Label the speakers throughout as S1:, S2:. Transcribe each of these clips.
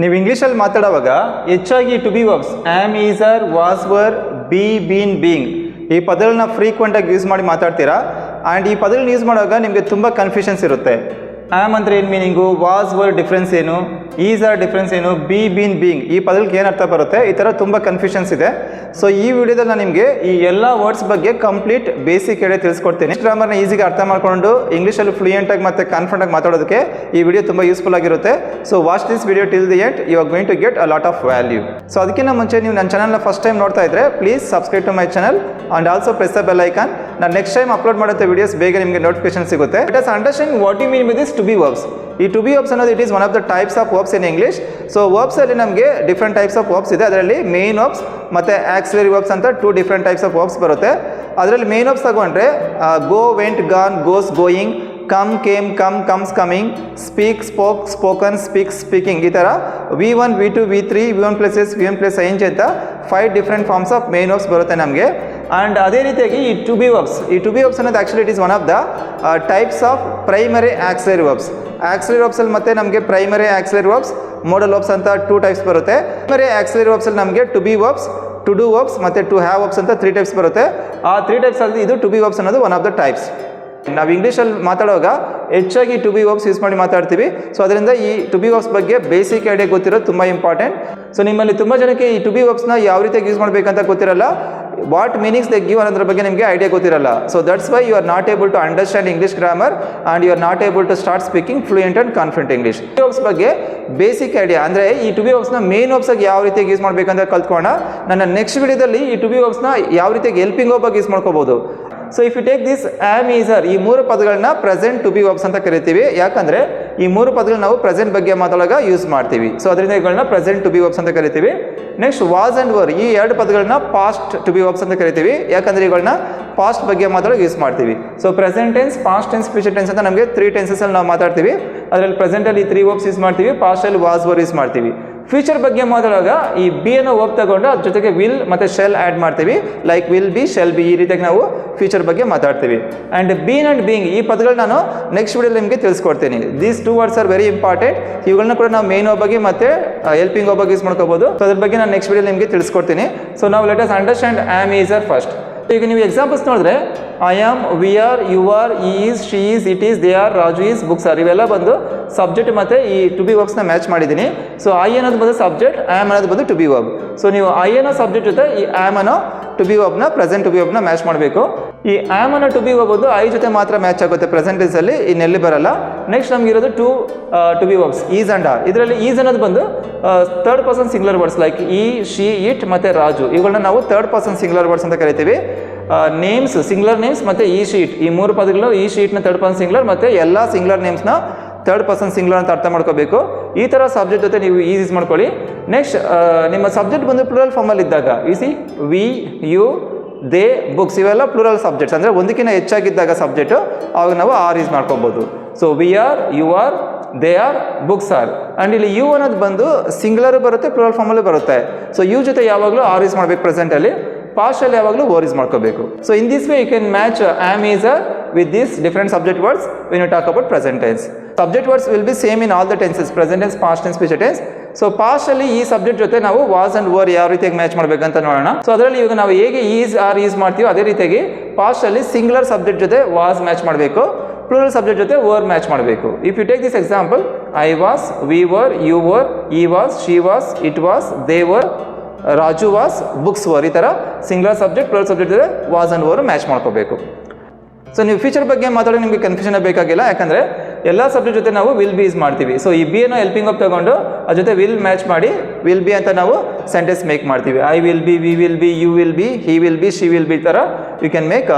S1: ನೀವು ಇಂಗ್ಲೀಷಲ್ಲಿ ಮಾತಾಡುವಾಗ ಹೆಚ್ಚಾಗಿ to be verbs am is are was were be been being ಈ ಪದಗಳನ್ನ ಫ್ರೀಕ್ವೆಂಟಾಗಿ ಯೂಸ್ ಮಾಡಿ ಮಾತಾಡ್ತೀರಾ? ಆ್ಯಂಡ್ ಈ ಪದಗಳನ್ನ ಯೂಸ್ ಮಾಡುವಾಗ ನಿಮಗೆ ತುಂಬ ಕನ್ಫ್ಯೂಷನ್ಸ್ ಇರುತ್ತೆ. ಆಮ್ ಅಂದರೆ ಏನು ಮೀನಿಂಗು ವಾಸ್ ವರ್ ಡಿಫ್ರೆನ್ಸ್ ಏನು ಈಸ್ ಆರ್ ಡಿಫ್ರೆನ್ಸ್ ಏನು ಬಿ ಬೀನ್ ಬೀಯಿಂಗ್ ಈ ಪದಲ್ಗೆ ಏನು ಅರ್ಥ ಬರುತ್ತೆ? ಈ ಥರ ತುಂಬ ಕನ್ಫ್ಯೂಷನ್ಸ್ ಇದೆ. ಸೊ ಈ ವಿಡಿಯೋದಲ್ಲಿ ನಾನು ನಿಮಗೆ ಈ ಎಲ್ಲ ವರ್ಡ್ಸ್ ಬಗ್ಗೆ ಕಂಪ್ಲೀಟ್ ಬೇಸಿಕ್ ಹೇಳಿ ತಿಳಿಸ್ಕೊಡ್ತೀನಿ. ಗ್ರಾಮರ್ನ ಈಸಿಗೆ ಅರ್ಥ ಮಾಡಿಕೊಂಡು ಇಂಗ್ಲೀಷಲ್ಲಿ ಫ್ಲೂಯೆಂಟಾಗಿ ಮತ್ತು ಕಾನ್ಫಿಡೆಂಟಾಗಿ ಮಾತಾಡೋದಕ್ಕೆ ಈ ವಿಡಿಯೋ ತುಂಬ ಯೂಸ್ಫುಲ್ ಆಗಿರುತ್ತೆ. So watch this video till the end you are going to get a lot of value so ಅದಕ್ಕಿಂತ ಮುಂಚೆ ನೀವು ನನ್ನ ಚಾನಲ್ನ ಫಸ್ಟ್ ಟೈಮ್ ನೋಡ್ತಾ ಇದ್ದರೆ please subscribe to my channel and also press the bell icon ನಾನು next time upload ಮಾಡುತ್ತೆ videos ಬೇಗ ನಿಮಗೆ ನೋಟಿಫಿಕೇಶನ್ ಸಿಗುತ್ತೆ. It as understand what you mean with is to be verbs ಈ ಟು ಬಿ ವರ್ಬ್ಸ್ ಅನ್ನೋದು it is one of the types of verbs in English so ವರ್ಬ್ಸಲ್ಲಿ ನಮಗೆ different types of verbs ಇದೆ. ಅದರಲ್ಲಿ main verbs ಮತ್ತು auxiliary verbs ಅಂತ two different types of verbs ಬರುತ್ತೆ. ಅದರಲ್ಲಿ main verbs ತಗೊಂಡ್ರೆ go went gone goes going come came come comes coming speak spoke spoken speak speaking ಈ ಥರ V one V two V three V one plus S V one plus ing ಅಂತ five different forms of main verbs ಬರುತ್ತೆ ನಮಗೆ. And ಅದೇ ರೀತಿಯಾಗಿ ಈ to be verbs ಈ to be verbs ಅನ್ನೋದು actually it is one of the types of primary auxiliary verbs auxiliary ವರ್ಬ್ಸಲ್ಲಿ ಮತ್ತೆ ನಮಗೆ primary auxiliary verbs modal verbs ಅಂತ ಟೂ ಟೈಪ್ಸ್ ಬರುತ್ತೆ. ಪ್ರೈಮರಿ ಆಕ್ಸಲರಿ ವರ್ಬ್ಸಲ್ಲಿ ನಮಗೆ to be verbs to do verbs ಮತ್ತು to have verbs ಅಂತ three types ಬರುತ್ತೆ. ಆ ತ್ರೀ ಟೈಪ್ಸಲ್ಲಿ ಇದು ಟು ಬಿ ವರ್ಬ್ಸ್ ಅನ್ನೋದು ಒನ್ ಆಫ್ ದ ಟೈಪ್ಸ್ ನಾವು ಇಂಗ್ಲೀಷಲ್ಲಿ ಮಾತಾಡುವಾಗ ಹೆಚ್ಚಾಗಿ ಟು ಬಿ ವರ್ಬ್ಸ್ ಯೂಸ್ ಮಾಡಿ ಮಾತಾಡ್ತೀವಿ. ಸೊ ಅದರಿಂದ ಈ ಟು ಬಿ ವರ್ಬ್ಸ್ ಬಗ್ಗೆ ಬೇಸಿಕ್ ಐಡಿಯಾ ಗೊತ್ತಿರೋದು ತುಂಬ ಇಂಪಾರ್ಟೆಂಟ್ ಸೊ ನಿಮ್ಮಲ್ಲಿ ತುಂಬ ಜನಕ್ಕೆ ಈ ಟು ಬಿ ವರ್ಬ್ಸ್ನ ಯಾವ ರೀತಿಯಾಗಿ ಯೂಸ್ ಮಾಡಬೇಕಂತ ಗೊತ್ತಿರಲ್ಲ. ವಾಟ್ ಮೀನಿಂಗ್ಸ್ ದೆ ಗಿವ್ ಅನ್ನೋದ್ರ ಬಗ್ಗೆ ನಿಮಗೆ ಐಡಿಯಾ ಗೊತ್ತಿರಲ್ಲ. So that's why you are not able to understand English grammar and you are not able to start speaking fluent and confident English to ಬಗ್ಗೆ ಬೇಸಿಕ್ ಐಡಿಯಾ ಅಂದರೆ ಈ to be ವರ್ಬ್ಸ್ನ main ವರ್ಬ್ಸಾಗಿ ಯಾವ ರೀತಿಯಾಗಿ ಯೂಸ್ ಮಾಡಬೇಕಂತ ಕಲ್ತ್ಕೋಣ ನನ್ನ ನೆಕ್ಸ್ಟ್ ವಿಡಿಯೋದಲ್ಲಿ ಈ ಟು ಬಿ ವರ್ಬ್ಸ್ನ ಯಾವ ರೀತಿಯಾಗಿ ಹೆಲ್ಪಿಂಗ್ ವರ್ಬಾಗಿ ಯೂಸ್ ಮಾಡ್ಕೋಬೋದು. So if you take this am is are ಈ ಮೂರು ಪದಗಳನ್ನ ಪ್ರೆಸೆಂಟ್ ಟು ಬಿ ವರ್ಬ್ಸ್ ಅಂತ ಕರಿತೀವಿ. ಯಾಕಂದ್ರೆ ಈ ಮೂರು ಪದಗಳು ನಾವು ಪ್ರೆಸೆಂಟ್ ಬಗ್ಗೆ ಮಾತಾಡುವಾಗ ಯೂಸ್ ಮಾಡ್ತೀವಿ. ಸೊ ಅದರಿಂದ ಇವುಗಳನ್ನ ಪ್ರೆಸೆಂಟ್ ಟು ಬಿ ವರ್ಬ್ಸ್ ಅಂತ ಕರಿತೀವಿ. ನೆಕ್ಸ್ಟ್ ವಾಸ್ ಆ್ಯಂಡ್ ವರ್ ಈ ಎರಡು ಪದಗಳನ್ನ ಪಾಸ್ಟ್ ಟು ಬಿ ವರ್ಬ್ಸ್ ಅಂತ ಕರಿತೀವಿ. ಯಾಕಂದ್ರೆ ಇವುಗಳನ್ನ ಪಾಸ್ಟ್ ಬಗ್ಗೆ ಮಾತಾಡೋಕೆ ಯೂಸ್ ಮಾಡ್ತೀವಿ. So present tense past tense future tense ಅಂತ ನಮಗೆ ತ್ರೀ ಟೆನ್ಸಸಲ್ಲಿ ನಾವು ಮಾತಾಡ್ತೀವಿ. ಅದರಲ್ಲಿ ಪ್ರೆಸೆಂಟಲ್ಲಿ ತ್ರೀ ವರ್ಬ್ಸ್ ಯೂಸ್ ಮಾಡ್ತೀವಿ. ಪಾಸ್ಟಲ್ಲಿ ವಾಸ್ ವರ್ ಯೂಸ್ ಮಾಡ್ತೀವಿ. ಫ್ಯೂಚರ್ ಬಗ್ಗೆ ಮಾತಾಡುವಾಗ ಈ ಬಿ ಅನ್ನು ವರ್ಬ್ ತಗೊಂಡು ಅದ್ರ ಜೊತೆಗೆ ವಿಲ್ ಮತ್ತು ಶೆಲ್ ಆ್ಯಡ್ ಮಾಡ್ತೀವಿ. Like will be shall be ಈ ರೀತಿಯಾಗಿ ನಾವು ಫ್ಯೂಚರ್ ಬಗ್ಗೆ ಮಾತಾಡ್ತೀವಿ. ಆ್ಯಂಡ್ ಬೀನ್ ಆ್ಯಂಡ್ ಬೀಯಿಂಗ್ ಈ ಪದಗಳು ನಾನು ನೆಕ್ಸ್ಟ್ ವಿಡಿಯೋಲಿ ನಿಮಗೆ ತಿಳಿಸ್ಕೊಡ್ತೀನಿ. These two words are very important ಇವುಗಳನ್ನ ಕೂಡ ನಾವು ಮೇನ್ ಬಗ್ಗೆ ಮತ್ತು ಹೆಲ್ಪಿಂಗ್ ಬಗ್ಗೆ ಯೂಸ್ ಮಾಡ್ಕೋಬೋದು. ಸೊ ಅದ್ರ ಬಗ್ಗೆ ನಾನು ನೆಕ್ಸ್ಟ್ ವಿಡಿಯೋ ನಿಮಗೆ ತಿಳಿಸ್ಕೊಡ್ತೀನಿ. ಸೊ ನಾವು let us understand am is are first ಈಗ ನೀವು ಎಕ್ಸಾಂಪಲ್ಸ್ ನೋಡಿದ್ರೆ I am we are you are is she is it is they are Raju is books are ಇವೆಲ್ಲ ಬಂದು ಸಬ್ಜೆಕ್ಟ್ ಮತ್ತು ಈ ಟು ಬಿ ವರ್ಬ್ಸ್ನ ಮ್ಯಾಚ್ ಮಾಡಿದ್ದೀನಿ. ಸೊ ಐ ಅನ್ನೋದು ಬಂದು ಸಬ್ಜೆಕ್ಟ್ ಆಮ್ ಅನ್ನೋದು ಬಂದು ಟು ಬಿ ವರ್ಬ್ ಸೊ ನೀವು ಐ ಅನ್ನೋ ಸಬ್ಜೆಕ್ಟ್ ಜೊತೆ ಈ ಆಮ್ ಅನ್ನೋ ಟು ಬಿ ವರ್ಬ್ನ ಪ್ರೆಸೆಂಟ್ ಟು ಬಿ ವರ್ಬ್ನ ಮ್ಯಾಚ್ ಮಾಡಬೇಕು. ಈ ಆಮ್ ಅನ್ನೋ ಟು ಬಿ ಹೋಗೋದು ಐ ಜೊತೆ ಮಾತ್ರ ಮ್ಯಾಚ್ ಆಗುತ್ತೆ ಪ್ರೆಸೆಂಟೇಜಲ್ಲಿ ಇನ್ನೆಲ್ಲಿ ಬರಲ್ಲ. ನೆಕ್ಸ್ಟ್ ನಮ್ಗೆ ಇರೋದು to to be verbs is and are ಇದರಲ್ಲಿ ಈಸ್ ಅನ್ನೋದು ಬಂದು third person singular words like he she it ಮತ್ತು ರಾಜು. ಇವುಗಳನ್ನ ನಾವು ಥರ್ಡ್ ಪರ್ಸನ್ ಸಿಂಗ್ಲರ್ ವರ್ಡ್ಸ್ ಅಂತ ಕರಿತೀವಿ. ನೇಮ್ಸ್ ಸಿಂಗ್ಲರ್ ನೇಮ್ಸ್ ಮತ್ತು ಈ ಶೀಟ್ ಈ ಮೂರು ಪದಗಳು ಈ ಶೀಟ್ನ ಥರ್ಡ್ ಪರ್ಸನ್ ಸಿಂಗ್ಲರ್ ಮತ್ತು ಎಲ್ಲ ಸಿಂಗ್ಲರ್ ನೇಮ್ಸ್ನ ಥರ್ಡ್ ಪರ್ಸನ್ ಸಿಂಗ್ಲರ್ ಅಂತ ಅರ್ಥ ಮಾಡ್ಕೋಬೇಕು. ಈ ಥರ ಸಬ್ಜೆಕ್ಟ್ ಜೊತೆ ನೀವು ಈಸ್ ಮಾಡ್ಕೊಳ್ಳಿ. ನೆಕ್ಸ್ಟ್ ನಿಮ್ಮ ಸಬ್ಜೆಕ್ಟ್ ಬಂದು ಪ್ಲೂರಲ್ ಫಾರ್ಮಲ್ಲಿ ಇದ್ದಾಗ ಇಸಿ ವಿ ಯು ದೇ ಬುಕ್ಸ್ ಇವೆಲ್ಲ ಪ್ಲೂರಲ್ ಸಬ್ಜೆಕ್ಟ್ಸ್. ಅಂದರೆ ಒಂದಕ್ಕಿಂತ ಹೆಚ್ಚಾಗಿದ್ದಾಗ ಸಬ್ಜೆಕ್ಟು ಅವಾಗ ನಾವು ಆರ್ ಯೂಸ್ ಮಾಡ್ಕೋಬೋದು. So we are you are they are books are and ಇಲ್ಲಿ ಯು ಅನ್ನೋದು ಬಂದು ಸಿಂಗ್ಲರು ಬರುತ್ತೆ ಪ್ಲೂರಲ್ ಫಾರ್ಮಲ್ಲೂ ಬರುತ್ತೆ. ಸೊ ಯು ಜೊತೆ ಯಾವಾಗಲೂ ಆರ್ ಯೂಸ್ ಮಾಡಬೇಕು ಪ್ರೆಸೆಂಟಲ್ಲಿ ಪಾಸ್ಟಲ್ಲಿ ಯಾವಾಗಲೂ ಓರಿಸ್ ಮಾಡ್ಕೋಬೇಕು. So in this way you can match am is are with these different subject words when you talk about present tense subject words will be same in all the tenses present tense past tense future tense so ಪಾಸ್ಟಲ್ಲಿ ಈ subject ಜೊತೆ ನಾವು was and var ಯಾವ ರೀತಿಯಾಗಿ match ಮಾಡಬೇಕಂತ ನೋಡೋಣ. So ಅದರಲ್ಲಿ ಇವಾಗ ನಾವು ಹೇಗೆ ಈಸ್ ಆರ್ ಈಸ್ ಮಾಡ್ತೀವೋ ಅದೇ ರೀತಿಯಾಗಿ ಪಾಸ್ಟಲ್ಲಿ ಸಿಂಗ್ಲರ್ ಸಬ್ಜೆಕ್ಟ್ ಜೊತೆ ವಾಸ್ ಮ್ಯಾಚ್ ಮಾಡಬೇಕು. ಪ್ಲೂರಲ್ ಸಬ್ಜೆಕ್ಟ್ ಜೊತೆ ವರ್ ಮ್ಯಾಚ್ ಮಾಡಬೇಕು. If you take this example I was we were you were he was she was it was they were Raju was books were ಈ ಥರ singular subject plural subject ಜೊತೆ was and were match ಮಾಡ್ಕೋಬೇಕು. So ನೀವು future ಬಗ್ಗೆ ಮಾತಾಡಿ ನಿಮಗೆ confusion ಬೇಕಾಗಿಲ್ಲ. ಯಾಕಂದರೆ ಎಲ್ಲ ಸಬ್ಜೆಕ್ಟ್ ಜೊತೆ ನಾವು ವಿಲ್ ಬಿ ಯೂಸ್ ಮಾಡ್ತೀವಿ. ಸೊ ಈ ಬಿ ಅನ್ನೋ ಹೆಲ್ಪಿಂಗ್ ಅಪ್ ತಗೊಂಡು ಅದ್ರ ಜೊತೆ ವಿಲ್ ಮ್ಯಾಚ್ ಮಾಡಿ ವಿಲ್ ಬಿ ಅಂತ ನಾವು ಸೆಂಟೆನ್ಸ್ ಮೇಕ್ ಮಾಡ್ತೀವಿ. I will be we will be you will be he will be she will be ಥರ you can make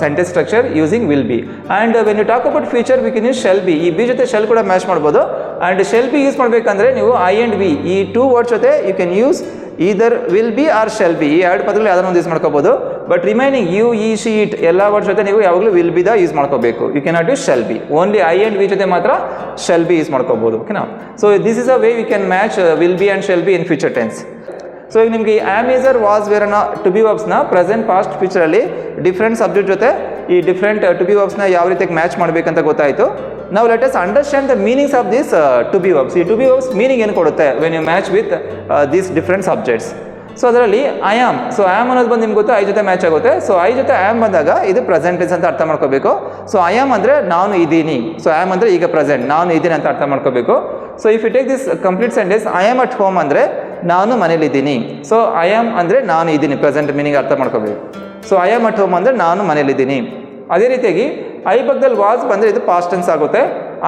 S1: sentence structure using will be and when you talk about future we can use shall be ಈ be ಜೊತೆ shall ಕೂಡ match ಮಾಡ್ಬೋದು. And shall be use ಮಾಡಬೇಕಂದ್ರೆ ನೀವು I and we ಈ two words ಜೊತೆ you can use either will be or shall be ಈ ಎರಡು ಪದಗಳು ಯಾವ್ದಾರು ಒಂದು ಯೂಸ್ ಮಾಡ್ಕೋಬೋದು. But remaining you he she it ಎಲ್ಲ ವರ್ಡ್ ಜೊತೆ ನೀವು ಯಾವಾಗಲೂ ವಿಲ್ ಬಿ ದ ಯೂಸ್ ಮಾಡ್ಕೋಬೇಕು. You cannot use shall be only I and we ಜೊತೆ ಮಾತ್ರ ಶೆಲ್ ಬಿ ಯೂಸ್ ಮಾಡ್ಕೋಬೋದು. ಓಕೆನಾ so this is a way we can match will be and shall be in future tense so ಈಗ ನಿಮಗೆ ಈ am is are was ವೇರನ್ನ to be ವರ್ಬ್ಸ್ನ present past ಫ್ಯೂಚರಲ್ಲಿ ಡಿಫ್ರೆಂಟ್ ಸಬ್ಜೆಕ್ಟ್ ಜೊತೆ ಈ ಡಿಫ್ರೆಂಟ್ ಟು ಬಿ ವರ್ಬ್ಸ್ನ ಯಾವ ರೀತಿಯಾಗಿ ಮ್ಯಾಚ್ ಮಾಡಬೇಕಂತ ಗೊತ್ತಾಯಿತು. ನಾವು let's understand the meanings of this to be verbs ಈ ಟು ಬಿ ವರ್ಬ್ಸ್ ಮೀನಿಂಗ್ ಏನು ಕೊಡುತ್ತೆ? When you match with these different subjects so ಅದರಲ್ಲಿ ಐ ಆಮ್ ಸೊ ಆಮ್ ಅನ್ನೋದು ಬಂದು ನಿಮ್ಗೆ ಗೊತ್ತು ಐ ಜೊತೆ ಮ್ಯಾಚ್ ಆಗುತ್ತೆ. ಸೊ ಐ ಜೊತೆ ಆಮ್ ಬಂದಾಗ ಇದು ಪ್ರೆಸೆಂಟೆನ್ಸ್ ಅಂತ ಅರ್ಥ ಮಾಡ್ಕೋಬೇಕು. ಸೊ ಐ ಆಮ್ ಅಂದರೆ ನಾನು ಇದ್ದೀನಿ. ಸೊ ಆಮ್ ಅಂದರೆ ಈಗ ಪ್ರೆಸೆಂಟ್ ನಾನು ಇದ್ದೀನಿ ಅಂತ ಅರ್ಥ ಮಾಡ್ಕೋಬೇಕು. So if you take this complete sentence I am at home ಅಂದರೆ ನಾನು ಮನೇಲಿದ್ದೀನಿ ಸೊ ಐ ಆಮ್ ಅಂದರೆ ನಾನು ಇದ್ದೀನಿ. ಪ್ರೆಸೆಂಟ್ ಮೀನಿಂಗ್ ಅರ್ಥ ಮಾಡ್ಕೋಬೇಕು. So I am at home ಅಂದರೆ ನಾನು ಮನೇಲಿದ್ದೀನಿ ಅದೇ ರೀತಿಯಾಗಿ ಐ ಪಕ್ಕದಲ್ಲಿ ವಾಸ್ ಬಂದರೆ ಇದು ಪಾಸ್ಟ್ ಟೆನ್ಸ್ ಆಗುತ್ತೆ.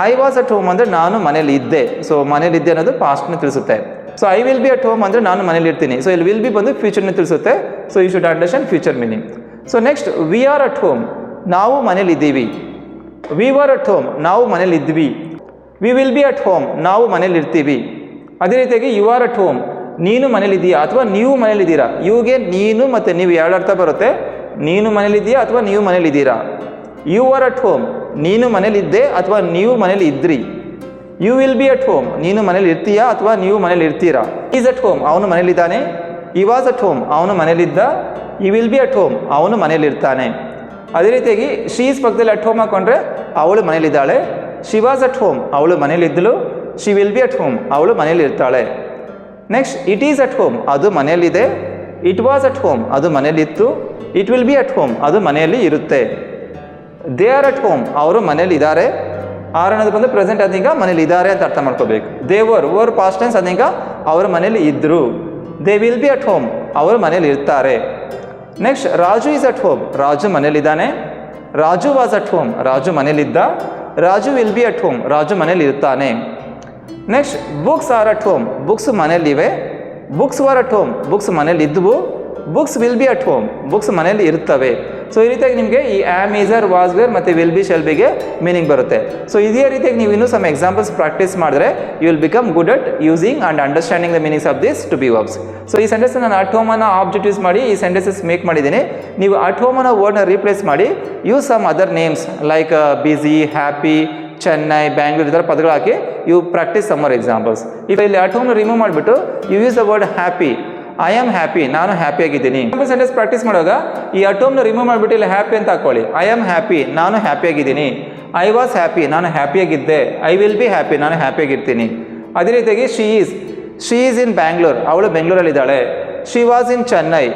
S1: ಐ ವಾಸ್ ಅಟ್ ಹೋಮ್ ಅಂದರೆ ನಾನು ಮನೇಲಿ ಇದ್ದೆ. ಸೊ ಮನೇಲಿದ್ದೆ ಅನ್ನೋದು ಪಾಸ್ಟ್ನ ತಿಳಿಸುತ್ತೆ. So I will be at home ಅಂದರೆ ನಾನು ಮನೇಲಿ ಇರ್ತೀನಿ. ಸೊ ಇಲ್ಲಿ ವಿಲ್ ಬಿ ಬಂದು ಫ್ಯೂಚರ್ನ ತಿಳಿಸುತ್ತೆ. So you should understand future meaning so next we are at home ನಾವು ಮನೇಲಿದ್ದೀವಿ ವಿ ವರ್ ಅಟ್ ಹೋಮ್ ನಾವು ಮನೇಲಿದ್ವಿ we will be at home ನಾವು ಮನೇಲಿರ್ತೀವಿ ಅದೇ ರೀತಿಯಾಗಿ ಯು ಆರ್ ಅಟ್ ಹೋಮ್ ನೀನು ಮನೇಲಿದ್ದೀಯಾ ಅಥವಾ ನೀವು ಮನೇಲಿದ್ದೀರಾ ಯುಗೆ ನೀನು ಮತ್ತು ನೀವು ಎರಡು ಅರ್ಥ ಬರುತ್ತೆ. ನೀನು ಮನೇಲಿದ್ದೀಯಾ ಅಥವಾ ನೀವು ಮನೇಲಿದ್ದೀರಾ ಯು ಆರ್ ಅಟ್ ಹೋಮ್ ನೀನು ಮನೇಲಿದ್ದೆ ಅಥವಾ ನೀವು ಮನೇಲಿ ಇದ್ರಿ? You will be at home ನೀನು ಮನೇಲಿ ಇರ್ತೀಯಾ ಅಥವಾ ನೀವು ಮನೇಲಿ ಇರ್ತೀರಾ ಈಸ್ ಅಟ್ ಹೋಮ್ ಅವನು ಮನೇಲಿದ್ದಾನೆ ಇ ವಾಸ್ ಅಟ್ ಹೋಮ್ ಅವನು ಮನೇಲಿದ್ದ ಈ ವಿಲ್ ಬಿ ಅಟ್ ಹೋಮ್ ಅವನು ಮನೇಲಿರ್ತಾನೆ ಅದೇ ರೀತಿಯಾಗಿ ಶೀಸ್ ಪಕ್ಕದಲ್ಲಿ ಅಟ್ ಹೋಮ್ ಹಾಕೊಂಡ್ರೆ ಅವಳು ಮನೇಲಿದ್ದಾಳೆ ಶಿ ವಾಸ್ ಅಟ್ ಹೋಮ್ ಅವಳು ಮನೇಲಿದ್ದಳು she will be at home ಅವಳು ಮನೇಲಿ ಇರ್ತಾಳೆ next it is at home ಅದು ಮನೆಯಲ್ಲಿದೆ ಇಟ್ ವಾಸ್ ಅಟ್ ಹೋಮ್ ಅದು ಮನೇಲಿತ್ತು it will be at home ಅದು ಮನೆಯಲ್ಲಿ ಇರುತ್ತೆ ದೇ ಆರ್ ಅಟ್ ಹೋಮ್ ಅವರು ಮನೇಲಿ ಇದ್ದಾರೆ ಆರ್ ಅನ್ನೋದು ಬಂದು ಪ್ರೆಸೆಂಟ್ ಅದೀಗ ಮನೇಲಿ ಇದ್ದಾರೆ ಅಂತ ಅರ್ಥ ಮಾಡ್ಕೋಬೇಕು. ದೇವರ್ ಓರ್ ಪಾಸ್ಟ್ ಟೆನ್ಸ್ ಅದೀಗ ಅವರ ಮನೇಲಿ ಇದ್ದರು they will be at home ಅವರು ಮನೇಲಿ ಇರ್ತಾರೆ. Next Raju is at home Raju ಮನೇಲಿದ್ದಾನೆ Raju was at home Raju ಮನೇಲಿದ್ದ Raju will be at home Raju ಮನೇಲಿ ಇರ್ತಾನೆ. Next books are at home books ಮನೇಲಿವೆ books were at home books ಮನೇಲಿ ಇದ್ದವು books will be at home books ಮನೇಲಿ ಇರ್ತವೆ. So ಈ ರೀತಿಯಾಗಿ ನಿಮಗೆ ಈ am is are was were ಮತ್ತು ವಿಲ್ ಬಿ ಶೆಲ್ ಬಿಗೆ ಮೀನಿಂಗ್ ಬರುತ್ತೆ. ಸೊ ಇದೇ ರೀತಿಯಾಗಿ ನೀವು ಇನ್ನೂ ಸಮ್ ಎಕ್ಸಾಂಪಲ್ಸ್ ಪ್ರಾಕ್ಟೀಸ್ ಮಾಡಿದ್ರೆ you will become good at using and understanding the meanings of this to be verbs so ಈ ಸೆಂಟೆನ್ಸ್ ನಾನು ಅಟ್ ಆಬ್ಜೆಕ್ಟ್ ಯೂಸ್ ಮಾಡಿ, ಈ ಸೆಂಟೆನ್ಸಸ್ ಮೇಕ್ ಮಾಡಿದ್ದೀನಿ. ನೀವು ಅಟ್ ವರ್ಡ್ನ ರೀಪ್ಲೇಸ್ ಮಾಡಿ use some other names like busy happy Chennai Bangalore ಈ ಥರ ಪದಗಳು ಹಾಕಿ you practice some more examples ಈಗ ಇಲ್ಲಿ ಅಟ್ ರಿಮೂವ್ ಮಾಡಿಬಿಟ್ಟು you use the word happy I am happy ನಾನು ಹ್ಯಾಪಿಯಾಗಿದ್ದೀನಿ ಸೆಂಟೆನ್ಸ್ ಪ್ರಾಕ್ಟೀಸ್ ಮಾಡುವಾಗ ಈ ಅಟೋಮ್ನ ರಿಮೂವ್ ಮಾಡಿಬಿಟ್ಟು ಇಲ್ಲಿ ಹ್ಯಾಪಿ ಅಂತ ಹಾಕೊಳ್ಳಿ. ಐ ಆಮ್ ಹ್ಯಾಪಿ ನಾನು ಹ್ಯಾಪಿಯಾಗಿದ್ದೀನಿ ಐ ವಾಸ್ ಹ್ಯಾಪಿ ನಾನು ಹ್ಯಾಪಿಯಾಗಿದ್ದೆ ಐ ವಿಲ್ ಬಿ ಹ್ಯಾಪಿ ನಾನು ಹ್ಯಾಪಿಯಾಗಿರ್ತೀನಿ ಅದೇ ರೀತಿಯಾಗಿ she is she is in Bangalore ಅವಳು ಬೆಂಗಳೂರಲ್ಲಿದ್ದಾಳೆ. She was in Chennai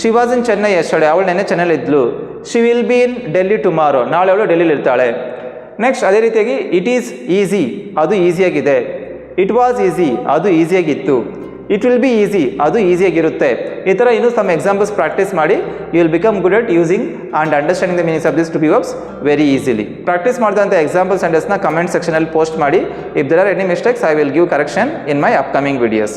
S1: she was in Chennai ಎಷ್ಟೇ ಅವಳು ನೆನ್ನೆ ಚೆನ್ನೈಲಿ ಇದ್ಲು. She will be in Delhi tomorrow ನಾಳೆ ಅವಳು ಡೆಲ್ಲಿಲಿ ಇರ್ತಾಳೆ. ನೆಕ್ಸ್ಟ್ ಅದೇ ರೀತಿಯಾಗಿ ಇಟ್ ಈಸ್ ಈಸಿ ಅದು ಈಸಿಯಾಗಿದೆ ಇಟ್ ವಾಸ್ ಈಸಿ ಅದು ಈಸಿಯಾಗಿತ್ತು ಇಟ್ ವಿಲ್ ಬಿ ಈಸಿ ಅದು ಈಸಿಯಾಗಿರುತ್ತೆ ಈ ಥರ ಇನ್ನೂ ಸಮ್ ಎಕ್ಸಾಂಪಲ್ಸ್ ಪ್ರಾಕ್ಟೀಸ್ ಮಾಡಿ you will become good at using and understanding the meanings of this to be verbs very easily practice ಮಾಡಿದಂಥ ಎಕ್ಸಾಂಪಲ್ಸ್ ಸೆಂಟೆನ್ಸ್ನ ಕಮೆಂಟ್ ಸೆಕ್ಷನಲ್ಲಿ ಪೋಸ್ಟ್ ಮಾಡಿ. If there are any mistakes I will give correction in my upcoming videos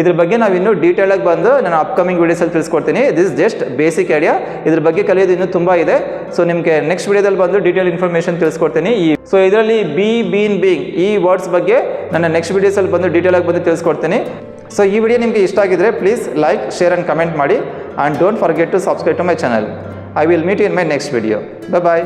S1: ಇದ್ರ ಬಗ್ಗೆ ನಾವು ಇನ್ನೂ ಡೀಟೇಲಾಗಿ ಬಂದು ನಾನು ಅಪ್ಕಮಿಂಗ್ ವೀಡಿಯೋಸಲ್ಲಿ ತಿಳಿಸ್ಕೊಡ್ತೀನಿ. ದಿಸ್ ಜಸ್ಟ್ ಬೇಸಿಕ್ ಐಡಿಯಾ ಇದ್ರ ಬಗ್ಗೆ ಕಲಿಯೋದು ಇನ್ನೂ ತುಂಬ ಇದೆ. ಸೊ ನಿಮಗೆ ನೆಕ್ಸ್ಟ್ ವಿಡಿಯೋದಲ್ಲಿ ಬಂದು ಡೀಟೇಲ್ ಇನ್ಫಾರ್ಮೇಷನ್ ತಿಳಿಸ್ಕೊಡ್ತೀನಿ. ಈ ಸೊ ಇದರಲ್ಲಿ ಬಿ ಬೀನ್ ಬೀಂಗ್ ಈ ವರ್ಡ್ಸ್ ಬಗ್ಗೆ ನನ್ನ ನೆಕ್ಸ್ಟ್ ವೀಡಿಯೋಸಲ್ಲಿ ಬಂದು ಡೀಟೇಲಾಗಿ ಬಂದು ತಿಳಿಸ್ಕೊಡ್ತೀನಿ. ಸೊ ಈ ವಿಡಿಯೋ ನಿಮಗೆ ಇಷ್ಟ ಆಗಿದ್ರೆ please like share and comment ಮಾಡಿ. And don't forget to subscribe to my channel I will meet in my next video ಬ ಬಾಯ್